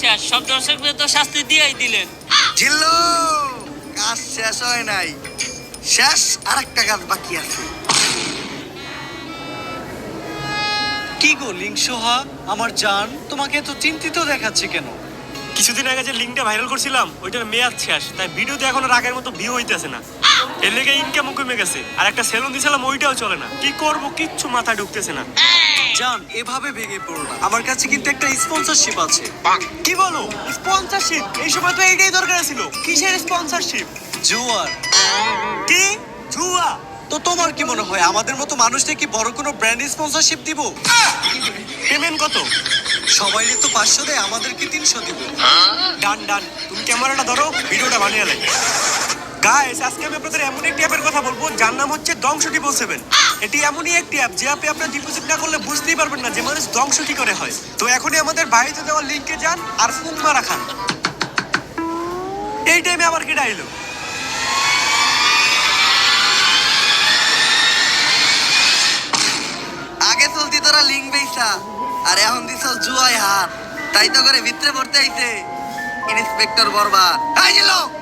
শেষ। সব দর্শকদের তো শাস্তি দিয়েই দিলেন। কাজ শেষ হয় নাই। শেষ আর একটা কাজ বাকি আছে। কি গো লিংসোহা আমার জান তোমাকে তো চিন্তিত দেখাচ্ছে কেন? কিছুদিন আগে যে লিঙ্কটা ভাইরাল করছিলাম ওইটার মেয়াদ শেষ। তাই ভিডিওতে এখন আর আগের মতো ভিউ হইতেছে না। এর লেগে ইনকামও কমে গেছে। আর একটা সেলুন দিছিলাম ওইটাও চলে না। কি করব কিচ্ছু মাথায় ঢুকতেছে না। জান এভাবে ভেঙে পড়ো না। আমার কাছে কিন্তু একটা স্পন্সরশিপ আছে। কি বলো? স্পন্সরশিপ এই সময় তো এইটাই দরকার ছিল। কিসের স্পন্সরশিপ জুয়ার। কি? জুয়া? তো তোমার কি মনে হয় আমাদের মতো মানুষদের কি বড় কোনো ব্র্যান্ড স্পন্সরশিপ দিব? পেমেন্ট কত? সবাই তো পাঁচশো দেয় আমাদের কি তিনশো দিব। ডান ডান তুমি ক্যামেরাটা ধরো ভিডিওটা বানিয়ে লাগে গাইস আজকে আমি আপনাদের এমন একটি অ্যাপের কথা বলব যার নাম হচ্ছে দংশ ট্রিপল সেভেন এটি এমনই একটি অ্যাপ যে অ্যাপে আপনার ডিপোজিট না করলে বুঝতেই পারবেন না যে মানুষ ধ্বংস কি করে হয়। তো এখনই আমাদের বাইরে দেওয়া লিঙ্কে যান আর ফুক মারা খান এই টাইমে আবার কেটে আইলো আগে চলতি তোরা লিঙ্ক বেইসা, আর এখন দিছ জুয়াই হাত। তাই তো করে ভিতরে পড়তে আইছে। ইন্সপেক্টর তোর হালারে